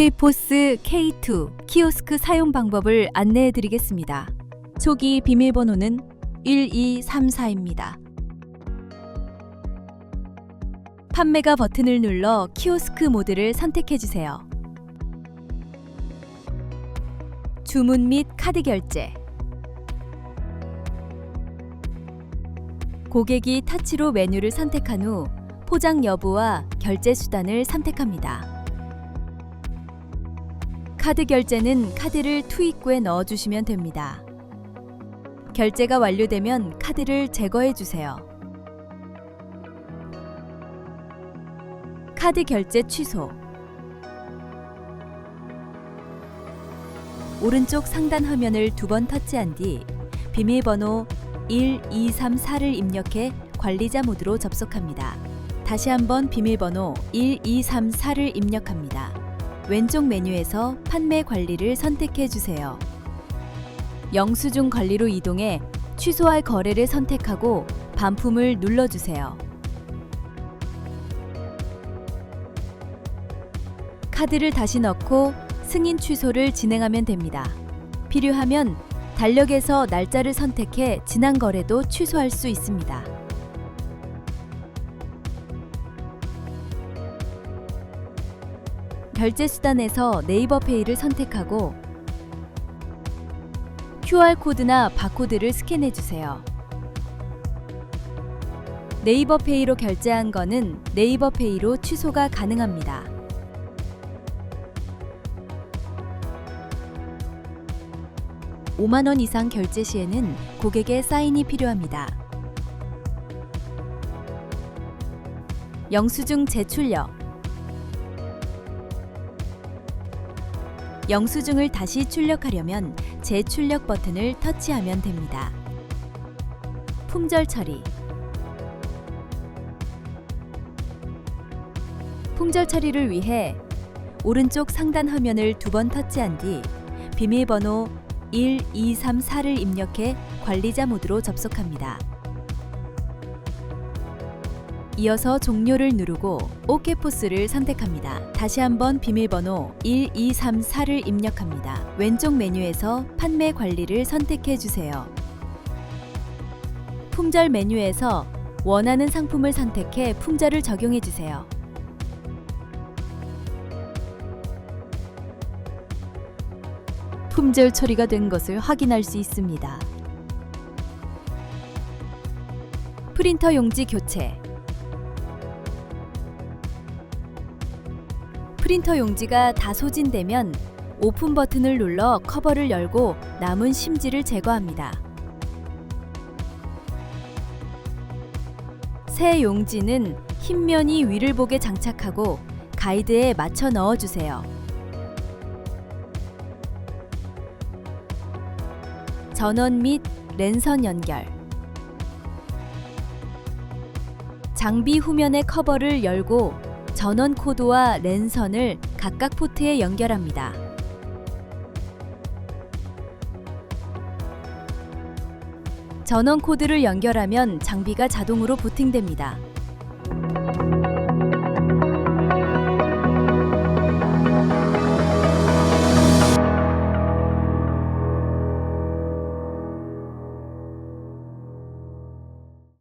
OK포스 K2 키오스크 사용 방법을 안내해 드리겠습니다. 초기 비밀번호는 1234입니다. 판매가 버튼을 눌러 키오스크 모드를 선택해 주세요. 주문 및 카드 결제 고객이 타치로 메뉴를 선택한 후 포장 여부와 결제 수단을 선택합니다. 카드 결제는 카드를 투입구에 넣어주시면 됩니다. 결제가 완료되면 카드를 제거해 주세요. 카드 결제 취소. 오른쪽 상단 화면을 두 번 터치한 뒤 비밀번호 1234를 입력해 관리자 모드로 접속합니다. 다시 한번 비밀번호 1234를 입력합니다. 왼쪽 메뉴에서 판매 관리를 선택해 주세요. 영수증 관리로 이동해 취소할 거래를 선택하고 반품을 눌러주세요. 카드를 다시 넣고 승인 취소를 진행하면 됩니다. 필요하면 달력에서 날짜를 선택해 지난 거래도 취소할 수 있습니다. 결제 수단에서 네이버 페이를 선택하고 QR 코드나 바코드를 스캔해 주세요. 네이버 페이로 결제한 거는 네이버 페이로 취소가 가능합니다. (5만 원) 이상 결제 시에는 고객의 사인이 필요합니다. 영수증 재출력 영수증을 다시 출력하려면 재출력 버튼을 터치하면 됩니다. 품절 처리 품절 처리를 위해 오른쪽 상단 화면을 두 번 터치한 뒤 비밀번호 1234를 입력해 관리자 모드로 접속합니다. 이어서 종료를 누르고 OK포스를 선택합니다. 다시 한번 비밀번호 1234를 입력합니다. 왼쪽 메뉴에서 판매 관리를 선택해 주세요. 품절 메뉴에서 원하는 상품을 선택해 품절을 적용해 주세요. 품절 처리가 된 것을 확인할 수 있습니다. 프린터 용지 교체 프린터 용지가 다 소진되면 오픈 버튼을 눌러 커버를 열고 남은 심지를 제거합니다. 새 용지는 흰 면이 위를 보게 장착하고 가이드에 맞춰 넣어 주세요. 전원 및 랜선 연결. 장비 후면의 커버를 열고 전원 코드와 랜선을 각각 포트에 연결합니다. 전원 코드를 연결하면 장비가 자동으로 부팅됩니다.